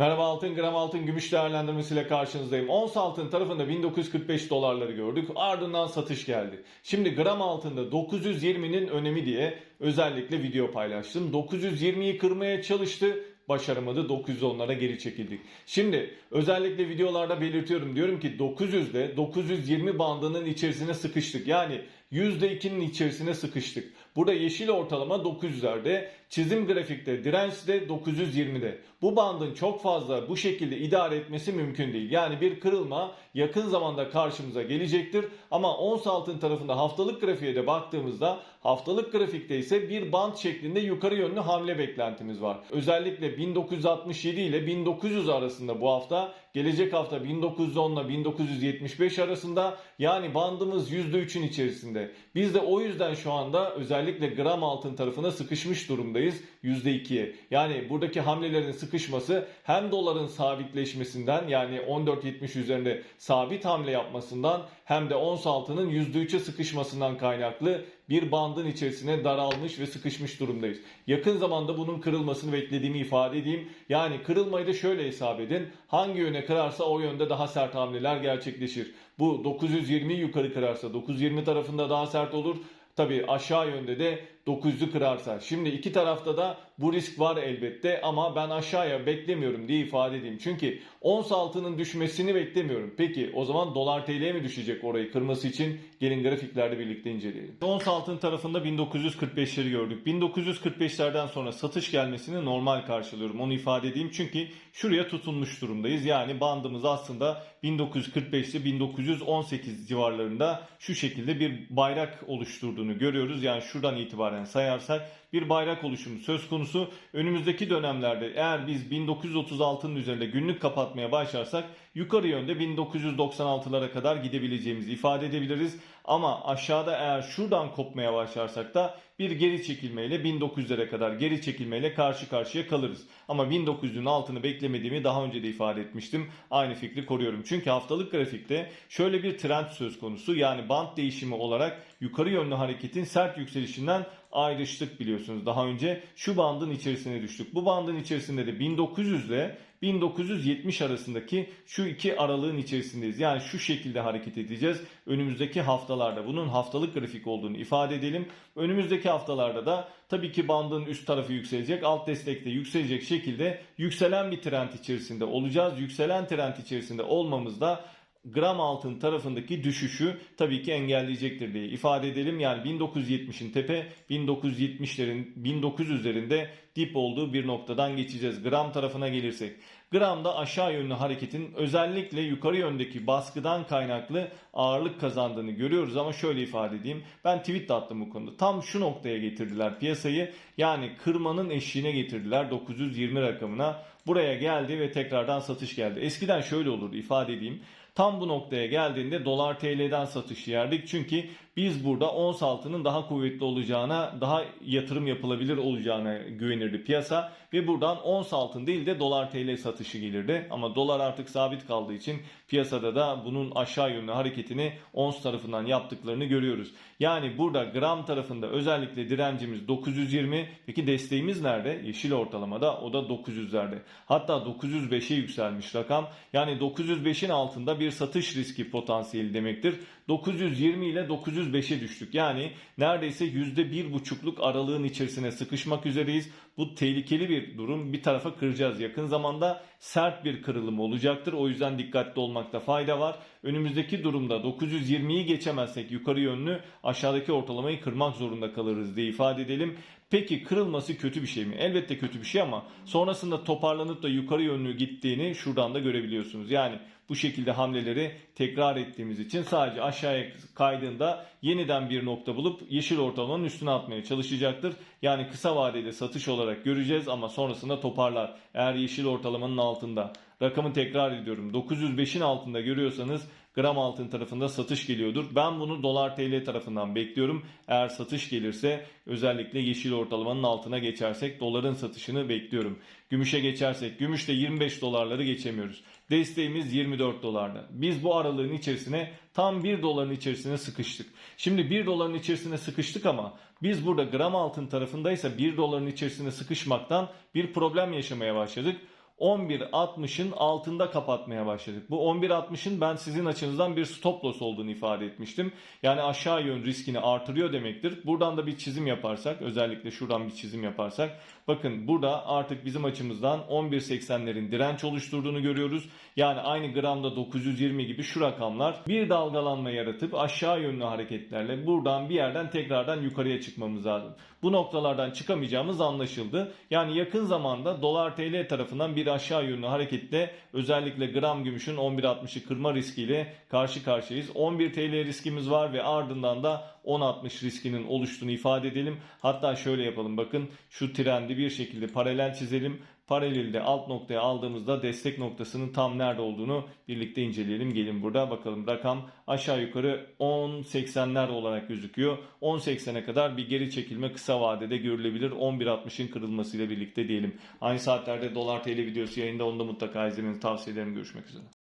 Merhaba altın, gram altın, gümüş değerlendirmesiyle karşınızdayım. Ons altın tarafında 1945 dolarları gördük. Ardından satış geldi. Şimdi gram altında 920'nin önemi diye özellikle video paylaştım. 920'yi kırmaya çalıştı. Başaramadı 910'lara geri çekildik. Şimdi özellikle videolarda belirtiyorum diyorum ki 900 ile 920 bandının içerisine sıkıştık. Yani %2'nin içerisine sıkıştık. Burada yeşil ortalama 900'lerde, çizim grafikte direnç de 920'de. Bu bandın çok fazla bu şekilde idare etmesi mümkün değil. Yani bir kırılma yakın zamanda karşımıza gelecektir. Ama ons altın tarafında haftalık grafiğe de baktığımızda haftalık grafikte ise bir band şeklinde yukarı yönlü hamle beklentimiz var. Özellikle 1967 ile 1900 arasında bu hafta, gelecek hafta 1910 ile 1975 arasında yani bandımız %3'ün içerisinde. Biz de o yüzden şu anda özellikle gram altın tarafına sıkışmış durumdayız %2'ye. Yani buradaki hamlelerin sıkışması hem doların sabitleşmesinden yani 14.70 üzerinde sabit hamle yapmasından hem de ons altının %3'e sıkışmasından kaynaklı bir bandın içerisine daralmış ve sıkışmış durumdayız. Yakın zamanda bunun kırılmasını beklediğimi ifade edeyim. Yani kırılmayı da şöyle hesap edin. Hangi yöne kırarsa o yönde daha sert hamleler gerçekleşir. Bu 920 yukarı kırarsa 920 tarafında daha sert olur. Tabi aşağı yönde de 900'ü kırarsa. Şimdi iki tarafta da bu risk var elbette ama ben aşağıya beklemiyorum diye ifade edeyim. Çünkü ons altının düşmesini beklemiyorum. Peki o zaman dolar TL mi düşecek orayı kırması için? Gelin grafiklerde birlikte inceleyelim. Ons altın tarafında 1945'leri gördük. 1945'lerden sonra satış gelmesini normal karşılıyorum. Onu ifade edeyim. Çünkü şuraya tutunmuş durumdayız. Yani bandımız aslında 1945 ile 1918 civarlarında şu şekilde bir bayrak oluşturduğunu görüyoruz. Yani şuradan itibaren sayarsak bir bayrak oluşumu söz konusu. Önümüzdeki dönemlerde eğer biz 1936'nın üzerinde günlük kapatmaya başlarsak yukarı yönde 1996'lara kadar gidebileceğimizi ifade edebiliriz. Ama aşağıda eğer şuradan kopmaya başlarsak da bir geri çekilmeyle 1900'lere kadar geri çekilmeyle karşı karşıya kalırız. Ama 1900'ün altını beklemediğimi daha önce de ifade etmiştim. Aynı fikri koruyorum. Çünkü haftalık grafikte şöyle bir trend söz konusu. Yani band değişimi olarak yukarı yönlü hareketin sert yükselişinden ayrıştık biliyorsunuz. Daha önce şu bandın içerisine düştük. Bu bandın içerisinde de 1900 ile 1970 arasındaki şu iki aralığın içerisindeyiz. Yani şu şekilde hareket edeceğiz. Önümüzdeki haftalarda bunun haftalık grafik olduğunu ifade edelim. Önümüzdeki haftalarda da tabii ki bandın üst tarafı yükselecek, alt destekte yükselecek şekilde yükselen bir trend içerisinde olacağız. Yükselen trend içerisinde olmamız da gram altın tarafındaki düşüşü tabii ki engelleyecektir diye ifade edelim. Yani 1970'in tepe 1970'lerin 1900'lerinde dip olduğu bir noktadan geçeceğiz. Gram tarafına gelirsek. Gramda aşağı yönlü hareketin özellikle yukarı yöndeki baskıdan kaynaklı ağırlık kazandığını görüyoruz ama şöyle ifade edeyim. Ben tweet de attım bu konuda. Tam şu noktaya getirdiler piyasayı. Yani kırmanın eşiğine getirdiler 920 rakamına. Buraya geldi ve tekrardan satış geldi. Eskiden şöyle olurdu ifade edeyim. Tam bu noktaya geldiğinde dolar TL'den satış yerdik. Çünkü biz burada ons altının daha kuvvetli olacağına, daha yatırım yapılabilir olacağına güvenirdi piyasa. Ve buradan ons altın değil de dolar TL satışı gelirdi. Ama dolar artık sabit kaldığı için piyasada da bunun aşağı yönlü hareketini ons tarafından yaptıklarını görüyoruz. Yani burada gram tarafında özellikle direncimiz 920. Peki desteğimiz nerede? Yeşil ortalamada o da 900'lerde. Hatta 905'e yükselmiş rakam. Yani 905'in altında bir satış riski potansiyeli demektir. 920 ile 905'e düştük. Yani neredeyse %1,5'luk aralığın içerisine sıkışmak üzereyiz. Bu tehlikeli bir durum. Bir tarafa kıracağız yakın zamanda. Sert bir kırılım olacaktır. O yüzden dikkatli olmakta fayda var. Önümüzdeki durumda 920'yi geçemezsek yukarı yönlü aşağıdaki ortalamayı kırmak zorunda kalırız diye ifade edelim. Peki kırılması kötü bir şey mi? Elbette kötü bir şey ama sonrasında toparlanıp da yukarı yönlü gittiğini şuradan da görebiliyorsunuz. Yani bu şekilde hamleleri tekrar ettiğimiz için sadece aşağıya kaydığında yeniden bir nokta bulup yeşil ortalamanın üstüne atmaya çalışacaktır. Yani kısa vadede satış olarak göreceğiz ama sonrasında toparlar. Eğer yeşil ortalamanın altında. Rakamı tekrar ediyorum. 905'in altında görüyorsanız gram altın tarafında satış geliyordur. Ben bunu dolar TL tarafından bekliyorum. Eğer satış gelirse özellikle yeşil ortalamanın altına geçersek doların satışını bekliyorum. Gümüşe geçersek gümüşte 25 dolarları geçemiyoruz. Desteğimiz 24 dolarda. Biz bu aralığın içerisine tam 1 doların içerisine sıkıştık. Şimdi 1 doların içerisine sıkıştık ama biz burada gram altın tarafındaysa 1 doların içerisine sıkışmaktan bir problem yaşamaya başladık. 11.60'ın altında kapatmaya başladık. Bu 11.60'ın ben sizin açınızdan bir stop loss olduğunu ifade etmiştim. Yani aşağı yön riskini artırıyor demektir. Buradan da bir çizim yaparsak özellikle şuradan bir çizim yaparsak bakın burada artık bizim açımızdan 11.80'lerin direnç oluşturduğunu görüyoruz. Yani aynı gramda 920 gibi şu rakamlar bir dalgalanma yaratıp aşağı yönlü hareketlerle buradan bir yerden tekrardan yukarıya çıkmamız lazım. Bu noktalardan çıkamayacağımız anlaşıldı. Yani yakın zamanda dolar TL tarafından bir aşağı yönlü hareketle özellikle gram gümüşün 11.60'ı kırma riskiyle karşı karşıyayız. 11 TL riskimiz var ve ardından da 10.60 riskinin oluştuğunu ifade edelim. Hatta şöyle yapalım bakın şu trendi bir şekilde paralel çizelim. Paralelde alt noktaya aldığımızda destek noktasının tam nerede olduğunu birlikte inceleyelim. Gelin burada bakalım rakam aşağı yukarı 10.80'ler olarak gözüküyor. 10.80'e kadar bir geri çekilme kısa vadede görülebilir. 11.60'ın kırılmasıyla birlikte diyelim. Aynı saatlerde dolar TL videosu yayında onu da mutlaka izlemenizi tavsiye ederim. Görüşmek üzere.